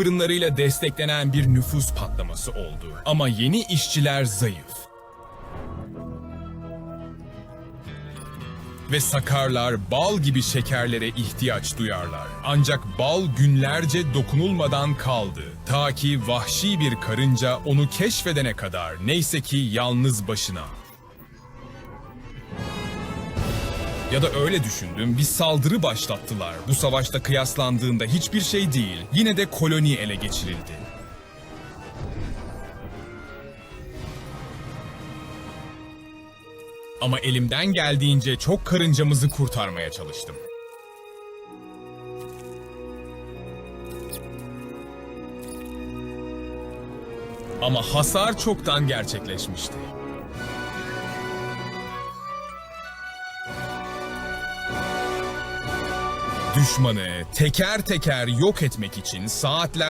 fırınlarıyla desteklenen bir nüfus patlaması oldu. Ama yeni işçiler zayıf. Ve sakarlar bal gibi şekerlere ihtiyaç duyarlar. Ancak bal günlerce dokunulmadan kaldı. Ta ki vahşi bir karınca onu keşfedene kadar neyse ki yalnız başına. Ya da öyle düşündüm, bir saldırı başlattılar. Bu savaşta kıyaslandığında hiçbir şey değil. Yine de koloni ele geçirildi. Ama elimden geldiğince çok karıncamızı kurtarmaya çalıştım. Ama hasar çoktan gerçekleşmişti. Düşmanı teker teker yok etmek için saatler